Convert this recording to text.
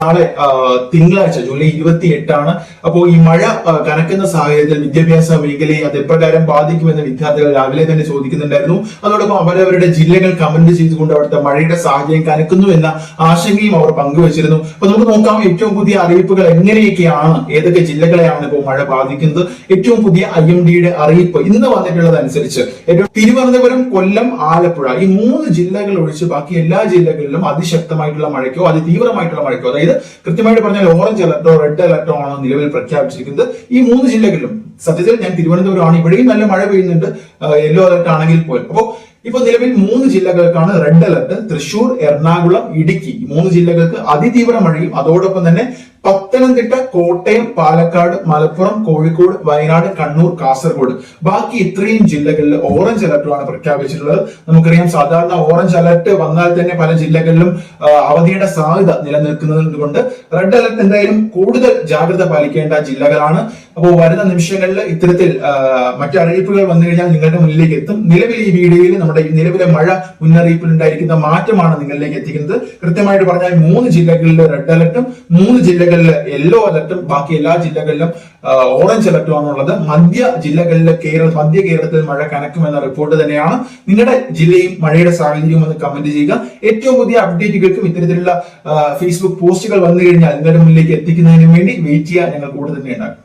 നാളെ തിങ്കളാഴ്ച ജൂലൈ ഇരുപത്തി എട്ടാണ് അപ്പോൾ ഈ മഴ കനക്കുന്ന സാഹചര്യത്തിൽ വിദ്യാഭ്യാസ മേഖലയെ അത് എപ്രകാരം ബാധിക്കുമെന്ന് വിദ്യാർത്ഥികൾ രാവിലെ തന്നെ ചോദിക്കുന്നുണ്ടായിരുന്നു. അതോടൊപ്പം അവരവരുടെ ജില്ലകൾ കമന്റ് ചെയ്തുകൊണ്ട് അവിടുത്തെ മഴയുടെ സാഹചര്യം കനക്കുന്നു എന്ന ആശങ്കയും അവർ പങ്കുവച്ചിരുന്നു. അപ്പൊ നമുക്ക് നോക്കാം ഏറ്റവും പുതിയ അറിയിപ്പുകൾ എങ്ങനെയൊക്കെയാണ് ഏതൊക്കെ ജില്ലകളെയാണ് ഇപ്പോൾ മഴ ബാധിക്കുന്നത്. ഏറ്റവും പുതിയ ഐ എം ഡിയുടെ അറിയിപ്പ് ഇന്ന് വന്നിട്ടുള്ളതനുസരിച്ച്. ഏറ്റവും തിരുവനന്തപുരം കൊല്ലം ആലപ്പുഴ ഈ മൂന്ന് ജില്ലകൾ ഒഴിച്ച് ബാക്കി എല്ലാ ജില്ലകളിലും അതിശക്തമായിട്ടുള്ള മഴയ്ക്കോ അതിതീവ്രമായിട്ടുള്ള മഴയ്ക്കോ അതായത് കൃത്യമായിട്ട് പറഞ്ഞാൽ ഓറഞ്ച് അലർട്ടോ റെഡ് അലർട്ടോ ആണ് നിലവിൽ പ്രഖ്യാപിച്ചിരിക്കുന്നത്. ഈ മൂന്ന് ജില്ലകളിലും സത്യത്തിൽ ഞാൻ തിരുവനന്തപുരമാണ് ഇവിടെയും നല്ല മഴ പെയ്യുന്നുണ്ട് യെല്ലോ അലർട്ട് ആണെങ്കിൽ പോലും. അപ്പോൾ ഇപ്പൊ നിലവിൽ മൂന്ന് ജില്ലകൾക്കാണ് റെഡ് അലർട്ട് തൃശൂർ എറണാകുളം ഇടുക്കി. മൂന്ന് ജില്ലകൾക്ക് അതിതീവ്ര മഴയും അതോടൊപ്പം തന്നെ പത്തനംതിട്ട കോട്ടയം പാലക്കാട് മലപ്പുറം കോഴിക്കോട് വയനാട് കണ്ണൂർ കാസർഗോഡ്. ബാക്കി ഇത്രയും ജില്ലകളിൽ ഓറഞ്ച് അലർട്ടുമാണ് പ്രഖ്യാപിച്ചിട്ടുള്ളത്. നമുക്കറിയാം സാധാരണ ഓറഞ്ച് അലർട്ട് വന്നാൽ തന്നെ പല ജില്ലകളിലും അവധിയുടെ സാധ്യത നിലനിൽക്കുന്നത് കൊണ്ട് റെഡ് അലർട്ട് എന്തായാലും കൂടുതൽ ജാഗ്രത പാലിക്കേണ്ട ജില്ലകളാണ്. അപ്പോൾ വരുന്ന നിമിഷങ്ങളിൽ ഇത്തരത്തിൽ മറ്ററിയിപ്പുകൾ വന്നു കഴിഞ്ഞാൽ നിങ്ങളുടെ മുന്നിലേക്ക് എത്തും. നിലവിൽ ഈ വീഡിയോയിൽ നമ്മുടെ നിലവിലെ മഴ മുന്നറിയിപ്പിൽ ഉണ്ടായിരിക്കുന്ന മാറ്റമാണ് നിങ്ങളിലേക്ക് എത്തിക്കുന്നത്. കൃത്യമായിട്ട് പറഞ്ഞാൽ മൂന്ന് ജില്ലകളിൽ റെഡ് അലർട്ടും മൂന്ന് ജില്ലകളിൽ യെല്ലോ അലർട്ടും ബാക്കി എല്ലാ ജില്ലകളിലും ഓറഞ്ച് അലർട്ടും ആണുള്ളത്. മധ്യ ജില്ലകളിലെ കേരള മധ്യ കേരളത്തിൽ മഴ കനക്കുമെന്ന റിപ്പോർട്ട് തന്നെയാണ്. നിങ്ങളുടെ ജില്ലയും മഴയുടെ സാഹചര്യവും ഒന്ന് കമന്റ് ചെയ്യുക. ഏറ്റവും പുതിയ അപ്ഡേറ്റുകൾക്കും ഇത്തരത്തിലുള്ള ഫേസ്ബുക്ക് പോസ്റ്റുകൾ വന്നു കഴിഞ്ഞാൽ നിങ്ങളുടെ മുന്നിലേക്ക് എത്തിക്കുന്നതിന് വേണ്ടി വെയിറ്റ് ചെയ്യാൻ ഞങ്ങൾ കൂടെ തന്നെ ഉണ്ടാകും.